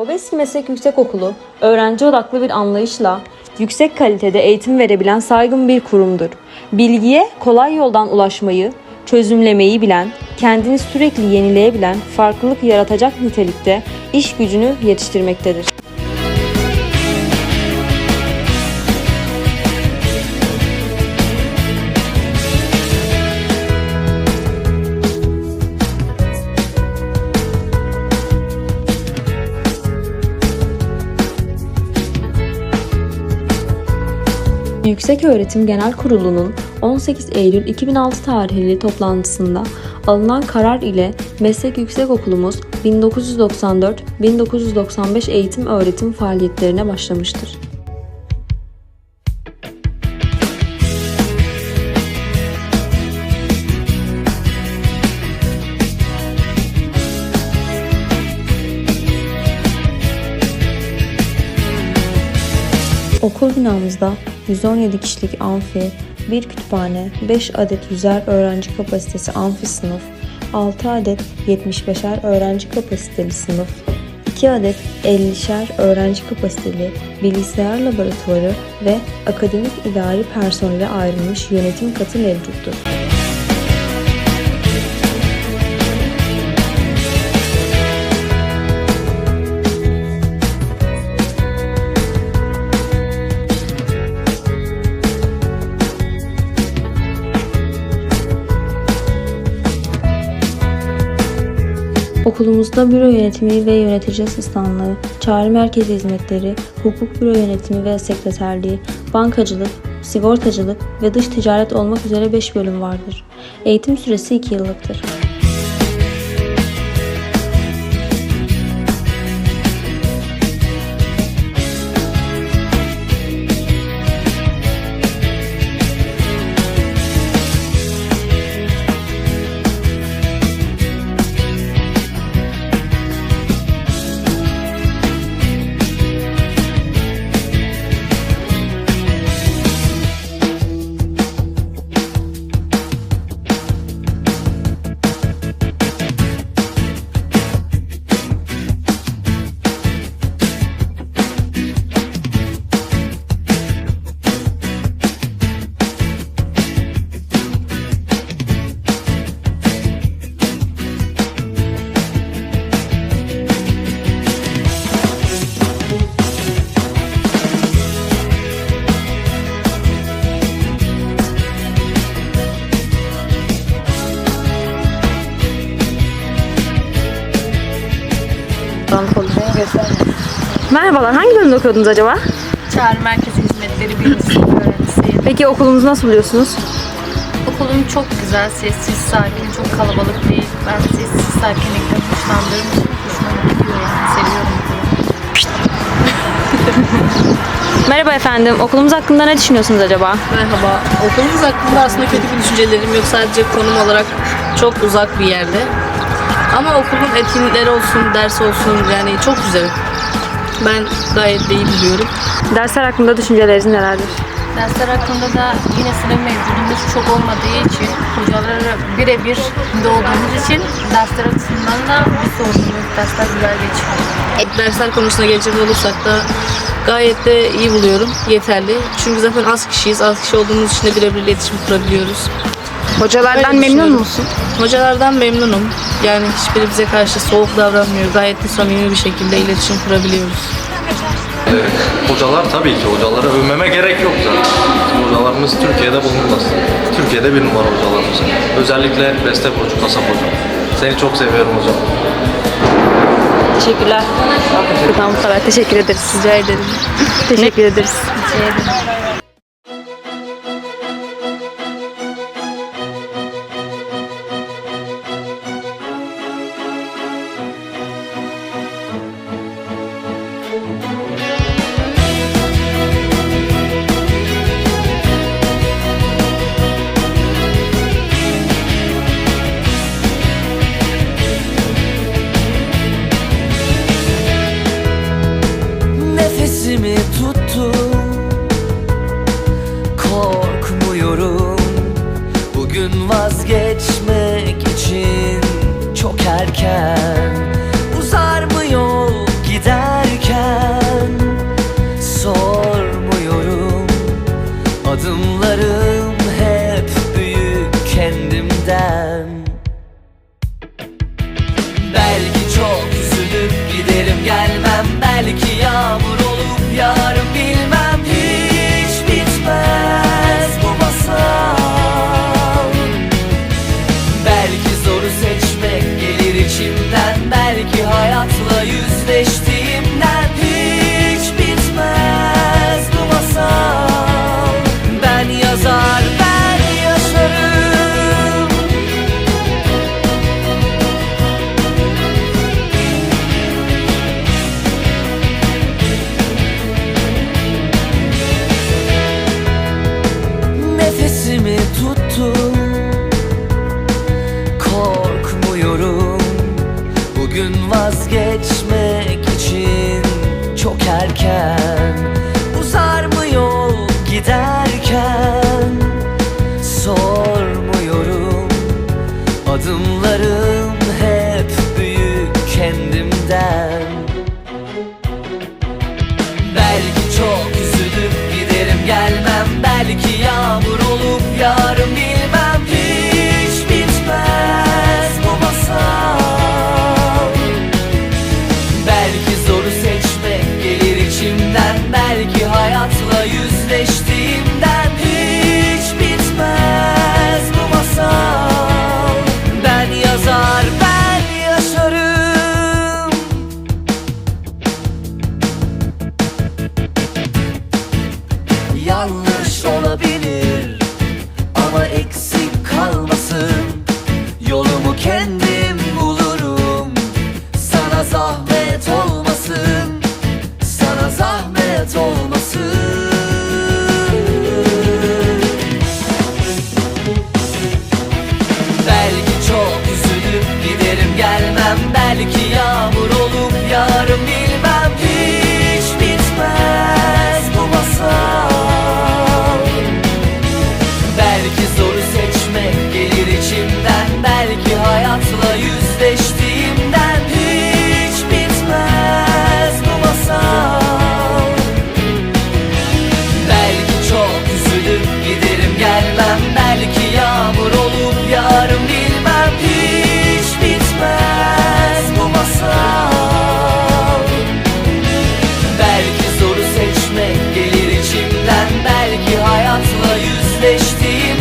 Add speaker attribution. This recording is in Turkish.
Speaker 1: Bobeski Meslek Yüksekokulu, öğrenci odaklı bir anlayışla yüksek kalitede eğitim verebilen saygın bir kurumdur. Bilgiye kolay yoldan ulaşmayı, çözümlemeyi bilen, kendini sürekli yenileyebilen, farklılık yaratacak nitelikte iş gücünü yetiştirmektedir. Yükseköğretim Genel Kurulu'nun 18 Eylül 2006 tarihli toplantısında alınan karar ile Meslek Yüksekokulumuz 1994-1995 eğitim öğretim faaliyetlerine başlamıştır. Okul binamızda 117 kişilik amfi, bir kütüphane, 5 adet 100'er öğrenci kapasitesi amfi sınıf, 6 adet 75'er öğrenci kapasiteli sınıf, 2 adet 50'şer öğrenci kapasiteli bilgisayar laboratuvarı ve akademik idari personele ayrılmış yönetim katı mevcuttur. Okulumuzda büro yönetimi ve yönetici asistanlığı, çağrı merkezi hizmetleri, hukuk büro yönetimi ve sekreterliği, bankacılık, sigortacılık ve dış ticaret olmak üzere 5 bölüm vardır. Eğitim süresi 2 yıllıktır. Merhabalar, hangi bölümde okuyordunuz acaba?
Speaker 2: Çağrı Merkezi Hizmetleri birinci sınıf öğrencisiyim.
Speaker 1: Peki okulunuzu nasıl buluyorsunuz?
Speaker 2: Okulum çok güzel, sessiz, sakin, çok kalabalık değil. Ben sessiz, sakinlikten hoşlandığım için hoşuma gidiyor yani. Seviyorum okulumu.
Speaker 1: Merhaba efendim, okulumuz hakkında ne düşünüyorsunuz acaba?
Speaker 3: Merhaba. Okulumuz hakkında aslında kötü bir düşüncelerim yok. Sadece konum olarak çok uzak bir yerde. Ama okulun etkinlikleri olsun, ders olsun yani çok güzel. Ben gayet de iyi biliyorum.
Speaker 1: Dersler hakkında düşünceleriniz nelerdir?
Speaker 2: Dersler hakkında da yine sınıf mevcudumuz çok olmadığı için hocalarla birebir olduğumuz için dersler açısından da bir sorun yok. Dersler güzel geçiyor.
Speaker 3: Dersler konusuna gelecek olursak da gayet de iyi buluyorum. Yeterli. Çünkü zaten az kişiyiz. Az kişi olduğumuz için de birebir iletişim kurabiliyoruz.
Speaker 1: Hocalardan
Speaker 3: Öyle
Speaker 1: memnun
Speaker 3: düşünüyorum.
Speaker 1: musun?
Speaker 3: Hocalardan memnunum. Yani hiçbiri bize karşı soğuk davranmıyor. Gayet de samimi bir şekilde iletişim kurabiliyoruz.
Speaker 4: Hocalar tabii ki hocaları övmeme gerek yok zaten. Hocalarımız Türkiye'de bulunmaz. Türkiye'de bir numara hocalarımız. Özellikle Beste Koç, Kasap Hocam. Seni çok seviyorum hocam.
Speaker 1: Teşekkürler. Buradan bu kadar teşekkür ederiz.
Speaker 3: Rica ederim.
Speaker 1: Teşekkür ederiz.
Speaker 2: Şey dedim.
Speaker 5: Nefesimi Yanlış olabilir hayatla